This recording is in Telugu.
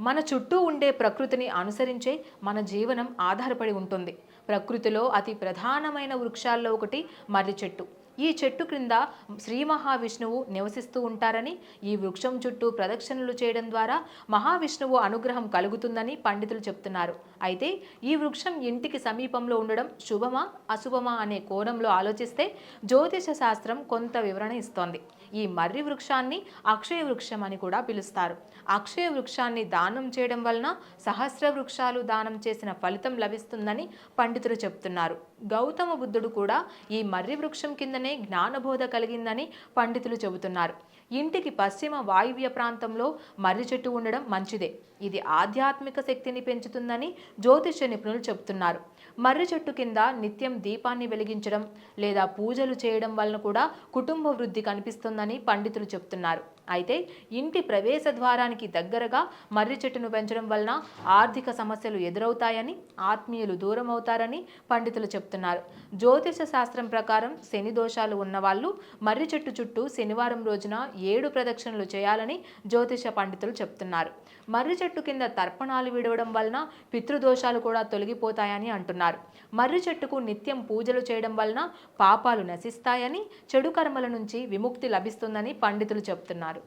మన చుట్టూ ఉండే ప్రకృతిని అనుసరించే మన జీవనం ఆధారపడి ఉంటుంది. ప్రకృతిలో అతి ప్రధానమైన వృక్షాల్లో ఒకటి మర్రి చెట్టు. ఈ చెట్టు క్రింద శ్రీ మహావిష్ణువు నివసిస్తూ ఉంటారని ఈ వృక్షం చుట్టూ ప్రదక్షిణలు చేయడం ద్వారా మహావిష్ణువు అనుగ్రహం కలుగుతుందని పండితులు చెప్తున్నారు. అయితే ఈ వృక్షం ఇంటికి సమీపంలో ఉండడం శుభమా అశుభమా అనే కోణంలో ఆలోచిస్తే జ్యోతిష శాస్త్రం కొంత వివరణ ఇస్తోంది. ఈ మర్రి వృక్షాన్ని అక్షయ వృక్షం అని కూడా పిలుస్తారు. అక్షయ వృక్షాన్ని దానం చేయడం వలన సహస్ర వృక్షాలు దానం చేసిన ఫలితం లభిస్తుందని పండితులు చెప్తున్నారు. గౌతమ బుద్ధుడు కూడా ఈ మర్రి వృక్షం కిందనే జ్ఞానబోధ కలిగిందని పండితులు చెబుతున్నారు. ఇంటికి పశ్చిమ వాయువ్య ప్రాంతంలో మర్రి చెట్టు ఉండడం మంచిదే. ఇది ఆధ్యాత్మిక శక్తిని పెంచుతుందని జ్యోతిష నిపుణులు చెబుతున్నారు. మర్రి చెట్టు కింద నిత్యం దీపాన్ని వెలిగించడం లేదా పూజలు చేయడం వలన కూడా కుటుంబ వృద్ధి కనిపిస్తుందని పండితులు చెబుతున్నారు. అయితే ఇంటి ప్రవేశ ద్వారానికి దగ్గరగా మర్రి చెట్టును పెంచడం వలన ఆర్థిక సమస్యలు ఎదురవుతాయని ఆత్మీయులు దూరం అవుతారని పండితులు చెబుతున్నారు. జ్యోతిష శాస్త్రం ప్రకారం శని దోషాలు ఉన్నవాళ్ళు మర్రి చెట్టు చుట్టూ శనివారం రోజున ఏడు ప్రదక్షిణలు చేయాలని జ్యోతిష పండితులు చెప్తున్నారు. మర్రి చెట్టు కింద తర్పణాలు విడవడం వలన పితృదోషాలు కూడా తొలగిపోతాయని అంటున్నారు. మర్రి చెట్టుకు నిత్యం పూజలు చేయడం వలన పాపాలు నశిస్తాయని చెడు కర్మల నుంచి విముక్తి లభిస్తుందని పండితులు చెప్తున్నారు.